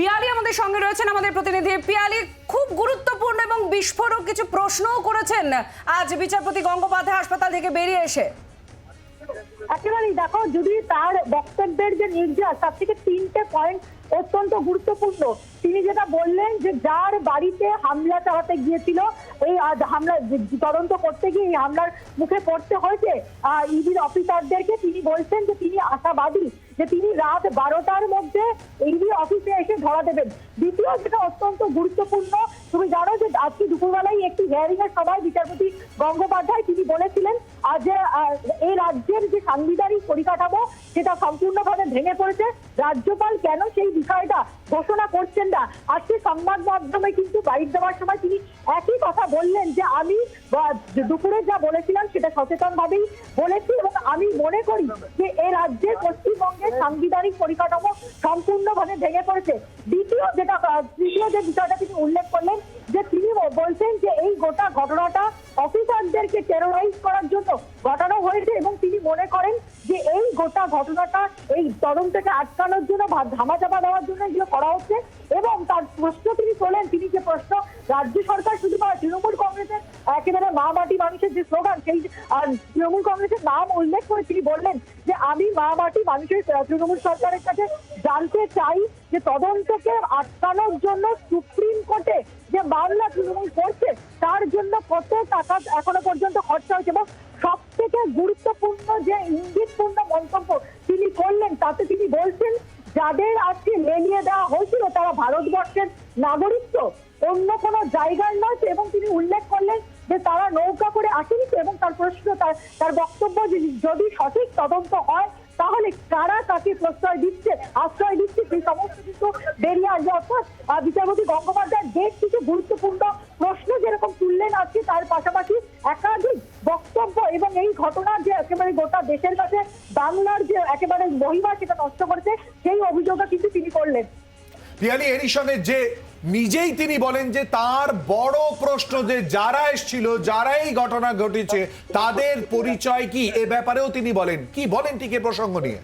পিয়ালি আমাদের সঙ্গে রয়েছেন আমাদের প্রতিনিধি। পিয়ালি, খুব গুরুত্বপূর্ণ এবং বিস্ফোরক কিছু প্রশ্নও করেছেন আজ বিচারপতি গঙ্গোপাধ্যায় হাসপাতাল থেকে বেরিয়ে এসে। একেবারেই দেখো, যদি তার বক্তব্যের যে নির্যাস, তার থেকে তিনটে পয়েন্ট অত্যন্ত গুরুত্বপূর্ণ। তিনি যেটা বললেন যে, যার বাড়িতে হামলা চালাতে গিয়েছিল, এই হামলা তদন্ত করতে গিয়ে এই হামলার মুখে পড়তে হয়েছে ইডির অফিসারদেরকে তিনি বলছেন যে, তিনি আশাবাদী যে, তিনি রাত বারোটার মধ্যে ইডি অফিসে এসে ধরা দেবেন। দ্বিতীয় যেটা অত্যন্ত গুরুত্বপূর্ণ, তুমি জানো যে, আজকে দুপুরবেলায় একটি হিয়ারিং এর সময় বিচারপতি গঙ্গোপাধ্যায় তিনি বলেছিলেন যে এই রাজ্যের যে সাংবিধানিক পরিকাঠামো, সেটা সম্পূর্ণভাবে ভেঙে পড়েছে। রাজ্যপাল কেন সেই বিষয়টা ঘোষণা করছেন না? আজকে সংবাদ মাধ্যমে কিন্তু বাইট দেওয়ার সময় তিনি একই কথা বললেন যে, আমি দুপুরে যা বলেছিলাম, সেটা সচেতন ভাবেই বলেছি এবং আমি মনে করি যে এই রাজ্যের পশ্চিমবঙ্গের সাংবিধানিক পরিকাঠামো সম্পূর্ণভাবে ভেঙে পড়েছে। দ্বিতীয় যেটা তৃতীয় যে বিষয়টা তিনি উল্লেখ করলেন যে তিনি বলছেন যে এই গোটা ঘটনাটা অফিসারদেরকে টেরোরাইজ করার জন্য ঘটানো হয়েছে এবং তিনি মনে করেন যে এই গোটা ঘটনাটা, এই তদন্তকে আটকানোর জন্য বা ধামাচাপা দেওয়ার জন্য এগুলো করা হচ্ছে এবং তার প্রশ্ন তিনি তোলেন। তিনি যে প্রশ্ন রাজ্য সরকার শুধু তৃণমূল কংগ্রেসের একেবারে মা মাটি মানুষের যে স্লোগান সেই তৃণমূল কংগ্রেসের নাম উল্লেখ করে তিনি বললেন যে, আমি মা মাটি মানুষের তৃণমূল সরকারের কাছে জানতে চাই যে তদন্তকে আটকানোর জন্য সুপ্রিম কোর্টে যে মামলা তৃণমূল করছে, তার জন্য কত টাকা এখনও এবং তার প্রশ্ন, তার তার বক্তব্য যে যদি সঠিক তদন্ত হয়, তাহলে কারা তাকে প্রশ্রয় দিচ্ছে, আশ্রয় দিচ্ছে, সেই সমস্ত কিছু বেরিয়ে আসবে। অর্থাৎ বিচারপতি গঙ্গোপাধ্যায় বেশ কিছু গুরুত্বপূর্ণ প্রশ্ন যেরকম তুললেন আজকে, তার পাশাপাশি একাধিক বক্তব্য এবং এই ঘটনা যে একেবারে গোটা দেশের কাছে বাংলার যে একেবারে মহিমা সেটা নষ্ট করেছে, সেই অভিযোগটা কিন্তু তিনি করলেন। পিয়ালি সঙ্গে যে নিজেই তিনি বলেন যে তার বড় প্রশ্ন যে যারা এসছিল যারা এই ঘটনা ঘটেছে, তাদের পরিচয় কি? এ ব্যাপারেও তিনি বলেন। কি বলেন টিকে প্রসঙ্গ নিয়ে?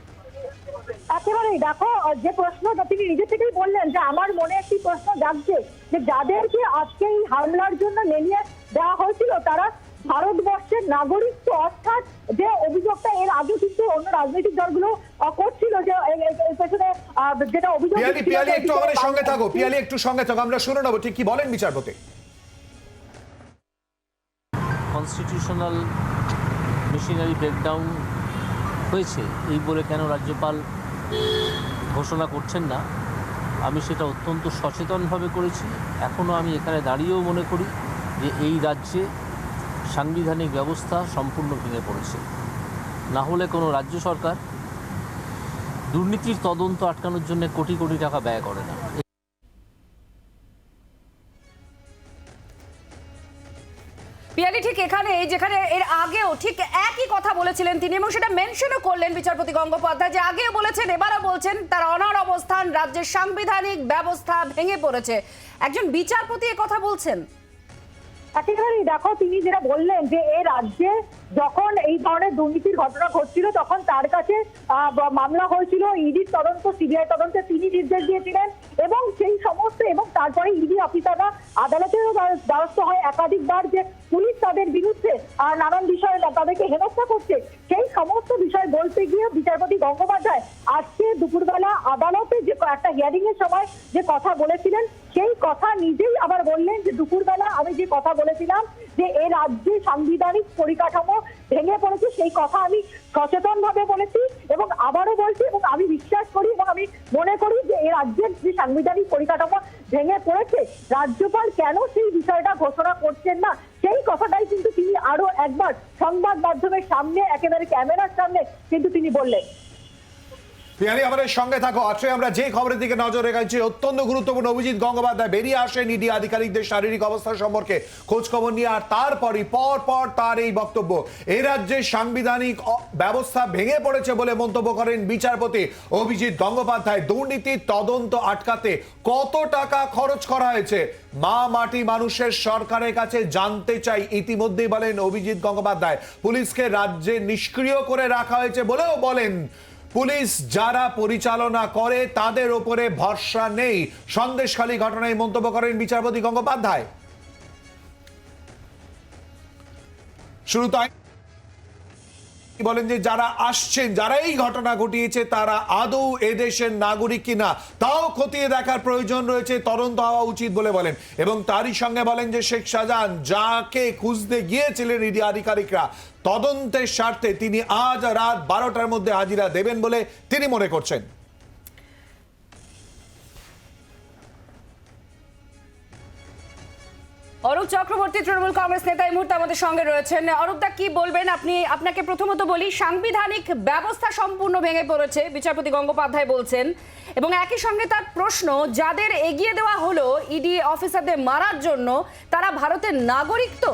একেবারেই। দেখো, যে প্রশ্ন তিনি নিজে থেকেই বললেন যে আমার মনে একটি প্রশ্ন জাগছে যে যাদেরকে আজকে এই হামলার জন্য নেমিয়ে দেওয়া হয়েছিল, তারা ভারতবর্ষের নাগরিক তো অর্থাৎ যে অভিযোগটা এর আগে কিন্তু অন্য রাজনৈতিক দলগুলো করছিল যে পেছনে যেটা অভিযোগ পিয়ালি পিয়ালি একটু আমাদের সঙ্গে থাকো পিয়ালি একটু সঙ্গে থাকো আমরা শুনে নেব ঠিক কি বলেন বিচারপতি? কনস্টিটিউশনাল মেশিনারি ব্রেকডাউন হয়েছে এই বলে কেন রাজ্যপাল ঘোষণা করছেন না? আমি সেটা অত্যন্ত সচেতনভাবে করেছি এখনও আমি এখানে দাঁড়িয়েও মনে করি যে এই রাজ্যে সাংবিধানিক ব্যবস্থা সম্পূর্ণ ভেঙে পড়েছে। না হলে কোনো রাজ্য সরকার দুর্নীতির তদন্ত আটকানোর জন্য কোটি কোটি টাকা ব্যয় করে না। পিয়ালি ঠিক এখানে যেখানে এর আগেও ঠিক একই কথা বলেছিলেন তিনি এবং সেটা মেনশনও করলেন বিচারপতি গঙ্গোপাধ্যায়। যে আগেও বলেছেন, এবারও বলছেন, তার অনার অবস্থান রাজ্যের সাংবিধানিক ব্যবস্থা ভেঙে পড়েছে। একজন বিচারপতি কথা বলছেন? একেবারেই দেখো তিনি যেটা বললেন যে এ রাজ্যে যখন এই ধরনের দুর্নীতির ঘটনা ঘটছিল, তখন তার কাছে মামলা হয়েছিল ইডির তদন্ত, সিবিআই তদন্তে তিনি নির্দেশ দিয়েছিলেন এবং সেই সমস্ত এবং তারপরে ইডি অফিসাররা আদালতেরও দ্বার- দ্বারস্থ হয়। একাধিকবার যে পুলিশ তাদের বিরুদ্ধে নানান বিষয়ে তাদেরকে হেনস্থা করছে। সেই সমস্ত বিষয় বলতে গিয়ে বিচারপতি গঙ্গোপাধ্যায় আজকে দুপুরবেলা আদালতে যে একটা হিয়ারিং এর সময় যে কথা বলেছিলেন, সেই কথা নিজেই আবার বললেন যে দুপুরবেলা আমি যে কথা বলেছিলাম যে এ রাজ্যে সাংবিধানিক পরিকাঠামো ভেঙে পড়েছে, সেই কথা আমি সচেতন ভাবে বলেছি এবং আবারও বলছি এবং আমি বিশ্বাস করি এবং আমি মনে করি যে এ রাজ্যের যে সাংবিধানিক পরিকাঠামো ভেঙে পড়েছে, রাজ্যপাল কেন সেই বিষয়টা ঘোষণা করছেন না, সেই কথাটাই কিন্তু আরও একবার সংবাদ মাধ্যমের সামনে একেবারে ক্যামেরার সামনে কিন্তু তিনি বললেন। পিয়ালি, আমাদের সঙ্গে থাকো। আজকে আমরা যে খবরের দিকে নজর রেখেছি, অত্যন্ত গুরুত্বপূর্ণ অভিজিৎ গঙ্গোপাধ্যায় বেরিয়ে আসেন ইডি আধিকারিকদের শারীরিক অবস্থা সম্পর্কে খোঁজখবর নিয়ে, আর তারপরই পর পর তার এই বক্তব্য। এই রাজ্যে সাংবিধানিক ব্যবস্থা ভেঙে পড়েছে বলে মন্তব্য করেন বিচারপতি অভিজিৎ গঙ্গোপাধ্যায়। দুর্নীতির তদন্ত আটকাতে কত টাকা খরচ করা হয়েছে? মা মাটি মানুষের সরকারের কাছে জানতে চাই, ইতিমধ্যেই বলেন অভিজিৎ গঙ্গোপাধ্যায়। পুলিশকে রাজ্যে নিষ্ক্রিয় করে রাখা হয়েছে বলেও বলেন পুলিশ যারা পরিচালনা করে, তাদের ওপরে ভরসা নেই। সন্দেশখালী ঘটনায় মন্তব্য করেন বিচারপতি গঙ্গোপাধ্যায়। শুরু তাই বলেন যে যারা আসছেন, যারা এই ঘটনা ঘটিয়েছে, তারা আদৌ এদেশের নাগরিক কিনা? তাও খতিয়ে দেখার প্রয়োজন রয়েছে, তদন্ত হওয়া উচিত বলে বলেন। এবং তারই সঙ্গে বলেন যে শেখ শাহজাহান যাকে খুঁজতে গিয়েছিলেন ইডি আধিকারিকরা, তদন্তের স্বার্থে তিনি আজ রাত বারোটার মধ্যে হাজিরা দেবেন বলে তিনি মনে করছেন। অরূপ চক্রবর্তী, তৃণমূল কংগ্রেস নেতা এই মুহূর্তে আমাদের সঙ্গে রয়েছেন। অরূপদা, কি বলবেন আপনি? আপনাকে প্রথমত বলি, সাংবিধানিক ব্যবস্থা সম্পূর্ণ ভেঙে পড়েছে, বিচারপতি গঙ্গোপাধ্যায় বলছেন। এবং একই সঙ্গে তার প্রশ্ন, যাদের এগিয়ে দেওয়া হলো ইডি অফিসারদের মারার জন্য, তারা ভারতের নাগরিক তো?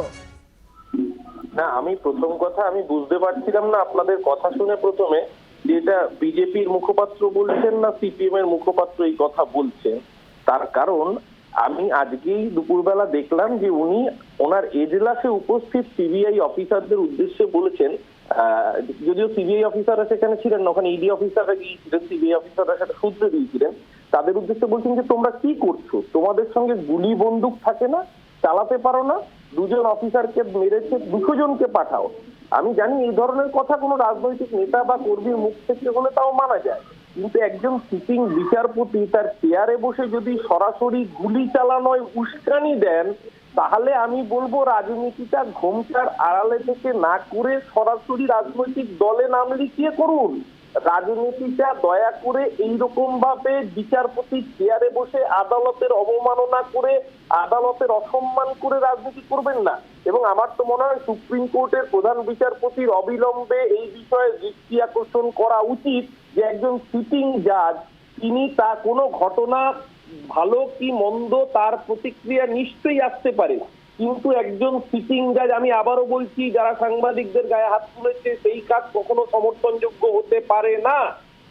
না, আমি প্রথম কথা, আমি বুঝতে পারছিলাম না আপনাদের কথা শুনে প্রথমে যে এটা বিজেপির মুখপাত্র বলছেন না সিপিএম এর মুখপাত্র এই কথা বলছেন। তার কারণ আমি আজকেই দুপুরবেলা দেখলাম যে উনি ওনার এজলাসে উপস্থিত সিবিআই অফিসারদের উদ্দেশ্যে বলেছেন যদিও সিবিআই অফিসাররা সেখানে ছিলেন না, ওখানে ইডি অফিসাররা গিয়েছিলেন, সিবিআই অফিসাররা সেটা শুধরে দিয়েছিলেন। তাদের উদ্দেশ্যে বলছেন যে তোমরা কি করছ? তোমাদের সঙ্গে গুলি বন্দুক থাকে না, চালাতে পারো না, দুজন অফিসারকে মেরেছে, দুশো জনকে পাঠাও। আমি জানি এই ধরনের কথা কোনো রাজনৈতিক নেতা বা কর্মীর মুখ থেকে হলে তাও মানা যায়। কিন্তু একজন সিটিং বিচারপতি তার চেয়ারে বসে যদি সরাসরি গুলি চালানোয় উস্কানি দেন, তাহলে আমি বলব রাজনীতিটা ঘোমটার আড়ালে থেকে না করে সরাসরি রাজনৈতিক দলে নাম লিখিয়ে করুন। রাজনীতিটা দয়া করে এইরকম ভাবে বিচারপতি চেয়ারে বসে আদালতের অবমাননা করে, আদালতের অসম্মান করে রাজনীতি করবেন না। এবং আমার তো মনে হয় সুপ্রিম কোর্টের প্রধান বিচারপতির অবিলম্বে এই বিষয়ে দৃষ্টি আকর্ষণ করা উচিত যে একজন সিটিং জাজ তিনি তা কোনো ঘটনা ভালো কি মন্দ তার প্রতিক্রিয়া নিশ্চয়ই আসতে পারে। কিন্তু একজন সিটিং জাজ আমি আবারও বলছি, যারা সাংবাদিকদের গায়ে হাত তুলেছে, সেই কাজ কখনো সমর্থনযোগ্য হতে পারে না।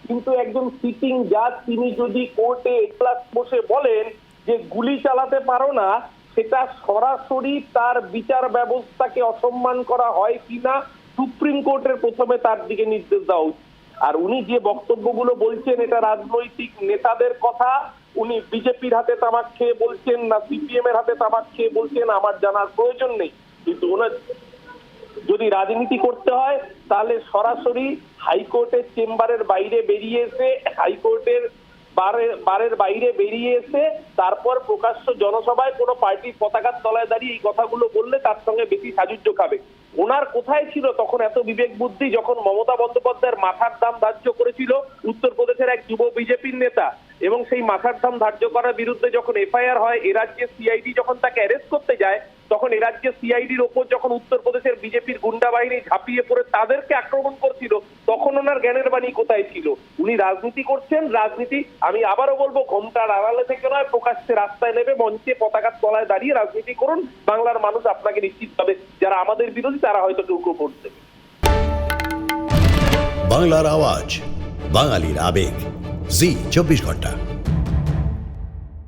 কিন্তু একজন সিটিং জাজ তিনি যদি কোর্টে ক্লাস বসে বলেন যে গুলি চালাতে পারো না, সেটা সরাসরি তার বিচার ব্যবস্থাকে অসম্মান করা হয় কিনা, সুপ্রিম কোর্টের প্রথমে তার দিকে নির্দেশ দেওয়া উচিত। আর উনি যে বক্তব্যগুলো বলছেন, এটা রাজনৈতিক নেতাদের কথা উনি বিজেপির হাতে তামাক খেয়ে বলছেন না সিপিএম এর হাতে তামাক খেয়ে বলছেন, আমার জানার প্রয়োজন নেই। কিন্তু ওনার যদি রাজনীতি করতে হয়, তাহলে সরাসরি হাইকোর্টের চেম্বারের বাইরে বেরিয়ে এসে, হাইকোর্টের বারের বাইরে বেরিয়ে এসে, তারপর প্রকাশ্য জনসভায় কোনো পার্টির পতাকার তলায় দাঁড়িয়ে এই কথাগুলো বললে তার সঙ্গে বেশি সাজুজ্য খাবে। ওনার কোথায় ছিল তখন এত বিবেক বুদ্ধি যখন মমতা বন্দ্যোপাধ্যায়ের মাথার দাম ধার্য করেছিল উত্তরপ্রদেশের এক যুব বিজেপির নেতা? এবং সেই মাথার দাম ধার্য করার বিরুদ্ধে যখন এফআইআর হয়, এ রাজ্যে সিআইডি যখন তাকে অ্যারেস্ট করতে যায়, তখন এ রাজ্যে সিআইডির ওপর যখন উত্তরপ্রদেশের বিজেপির গুন্ডা বাহিনী ঝাঁপিয়ে পড়ে, তাদেরকে আক্রমণ করছিল, তখন ওনার জ্ঞানের বাণী কোথায় ছিল? উনি রাজনীতি করছেন, রাজনীতি, আমি আবারও বলব, ঘোমটার আড়ালে থেকে নয়, প্রকাশ্যে রাস্তায় নেবে মঞ্চে পতাকার তলায় দাঁড়িয়ে রাজনীতি করুন, বাংলার মানুষ আপনাকে নিশ্চিত পাবে, যারা আমাদের বিরোধী, তারা হয়তো কেউ কেউ বাংলার আওয়াজ, বাঙালির আবেগ। জি চব্বিশ ঘণ্টা।